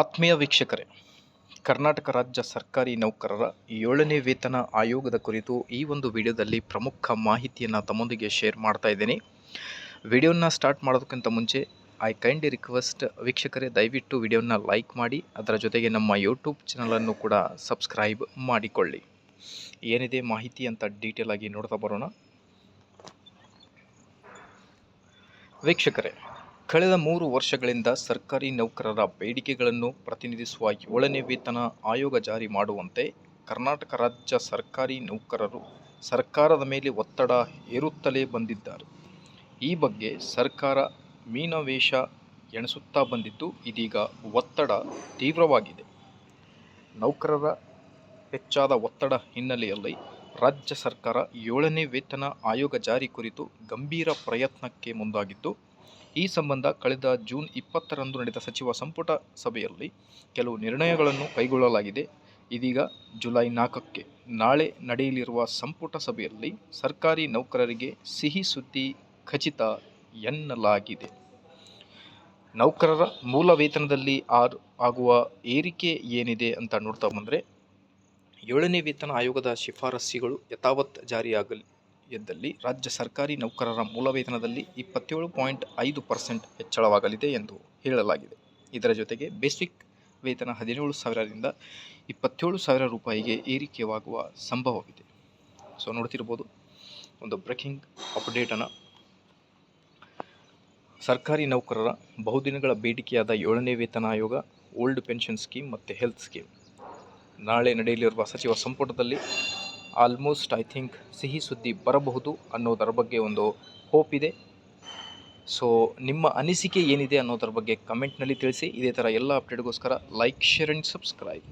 ಆತ್ಮೀಯ ವೀಕ್ಷಕರೇ, ಕರ್ನಾಟಕ ರಾಜ್ಯ ಸರ್ಕಾರಿ ನೌಕರರ ಏಳನೇ ವೇತನ ಆಯೋಗದ ಕುರಿತು ಈ ಒಂದು ವಿಡಿಯೋದಲ್ಲಿ ಪ್ರಮುಖ ಮಾಹಿತಿಯನ್ನು ತಮ್ಮೊಂದಿಗೆ ಶೇರ್ ಮಾಡ್ತಾ ಇದ್ದೀನಿ. ವಿಡಿಯೋನ ಸ್ಟಾರ್ಟ್ ಮಾಡೋದಕ್ಕಿಂತ ಮುಂಚೆ ಐ ಕೈಂಡ್ಲಿ ರಿಕ್ವೆಸ್ಟ್ ವೀಕ್ಷಕರೇ, ದಯವಿಟ್ಟು ವಿಡಿಯೋನ ಲೈಕ್ ಮಾಡಿ, ಅದರ ಜೊತೆಗೆ ನಮ್ಮ ಯೂಟ್ಯೂಬ್ ಚಾನಲನ್ನು ಕೂಡ ಸಬ್ಸ್ಕ್ರೈಬ್ ಮಾಡಿಕೊಳ್ಳಿ. ಏನಿದೆ ಮಾಹಿತಿ ಅಂತ ಡೀಟೇಲ್ ಆಗಿ ನೋಡ್ತಾ ಬರೋಣ. ವೀಕ್ಷಕರೇ ಕಳೆದ ಮೂರು ವರ್ಷಗಳಿಂದ ಸರ್ಕಾರಿ ನೌಕರರ ಬೇಡಿಕೆಗಳನ್ನು ಪ್ರತಿನಿಧಿಸುವ ಏಳನೇ ವೇತನ ಆಯೋಗ ಜಾರಿ ಮಾಡುವಂತೆ ಕರ್ನಾಟಕ ರಾಜ್ಯ ಸರ್ಕಾರಿ ನೌಕರರು ಸರ್ಕಾರದ ಮೇಲೆ ಒತ್ತಡ ಹೇರುತ್ತಲೇ ಬಂದಿದ್ದಾರೆ. ಈ ಬಗ್ಗೆ ಸರ್ಕಾರ ಮೀನವೇಷ ಎಣಿಸುತ್ತಾ ಬಂದಿದ್ದು ಇದೀಗ ಒತ್ತಡ ತೀವ್ರವಾಗಿದೆ. ನೌಕರರ ಹೆಚ್ಚಾದ ಒತ್ತಡ ಹಿನ್ನೆಲೆಯಲ್ಲಿ ರಾಜ್ಯ ಸರ್ಕಾರ ಏಳನೇ ವೇತನ ಆಯೋಗ ಜಾರಿ ಕುರಿತು ಗಂಭೀರ ಪ್ರಯತ್ನಕ್ಕೆ ಮುಂದಾಗಿದ್ದು ಈ ಸಂಬಂಧ ಕಳೆದ ಜೂನ್ ಇಪ್ಪತ್ತರಂದು ನಡೆದ ಸಚಿವ ಸಂಪುಟ ಸಭೆಯಲ್ಲಿ ಕೆಲವು ನಿರ್ಣಯಗಳನ್ನು ಕೈಗೊಳ್ಳಲಾಗಿದೆ. ಇದೀಗ ಜುಲೈ ನಾಲ್ಕಕ್ಕೆ ನಾಳೆ ನಡೆಯಲಿರುವ ಸಂಪುಟ ಸಭೆಯಲ್ಲಿ ಸರ್ಕಾರಿ ನೌಕರರಿಗೆ ಸಿಹಿ ಸುದ್ದಿ ಖಚಿತ ಎನ್ನಲಾಗಿದೆ. ನೌಕರರ ಮೂಲ ವೇತನದಲ್ಲಿ ಆರ್ ಆಗುವ ಏರಿಕೆ ಏನಿದೆ ಅಂತ ನೋಡ್ತಾ ಬಂದರೆ, ಏಳನೇ ವೇತನ ಆಯೋಗದ ಶಿಫಾರಸ್ಸುಗಳು ಯಥಾವತ್ ಜಾರಿಯಾಗಲಿ ಎದ್ದಲ್ಲಿ ರಾಜ್ಯ ಸರ್ಕಾರಿ ನೌಕರರ ಮೂಲ ವೇತನದಲ್ಲಿ ಇಪ್ಪತ್ತೇಳು ಪಾಯಿಂಟ್ ಐದು ಪರ್ಸೆಂಟ್ ಹೆಚ್ಚಳವಾಗಲಿದೆ ಎಂದು ಹೇಳಲಾಗಿದೆ. ಇದರ ಜೊತೆಗೆ ಬೇಸಿಕ್ ವೇತನ ಹದಿನೇಳು ಸಾವಿರದಿಂದ ಇಪ್ಪತ್ತೇಳು ಸಾವಿರ ರೂಪಾಯಿಗೆ ಏರಿಕೆಯಾಗುವ ಸಂಭವವಿದೆ. ಸೊ ನೋಡ್ತಿರ್ಬೋದು, ಒಂದು ಬ್ರೇಕಿಂಗ್ ಅಪ್ಡೇಟನ್ನು ಸರ್ಕಾರಿ ನೌಕರರ ಬಹುದಿನಗಳ ಬೇಡಿಕೆಯಾದ ಏಳನೇ ವೇತನ ಆಯೋಗ ಓಲ್ಡ್ ಪೆನ್ಷನ್ ಸ್ಕೀಮ್ ಮತ್ತು ಹೆಲ್ತ್ ಸ್ಕೀಮ್ ನಾಳೆ ನಡೆಯಲಿರುವ ಸಚಿವ ಸಂಪುಟದಲ್ಲಿ ಆಲ್ಮೋಸ್ಟ್ ಐ ಥಿಂಕ್ ಸಿಹಿ ಸುದ್ದಿ ಬರಬಹುದು ಅನ್ನೋದರ ಬಗ್ಗೆ ಒಂದು ಹೋಪ್ ಇದೆ. ಸೊ ನಿಮ್ಮ ಅನಿಸಿಕೆ ಏನಿದೆ ಅನ್ನೋದರ ಬಗ್ಗೆ ಕಮೆಂಟ್ನಲ್ಲಿ ತಿಳಿಸಿ. ಇದೇ ಥರ ಎಲ್ಲ ಅಪ್ಡೇಟ್ಗೋಸ್ಕರ ಲೈಕ್ ಶೇರ್ ಆ್ಯಂಡ್ ಸಬ್ಸ್ಕ್ರೈಬ್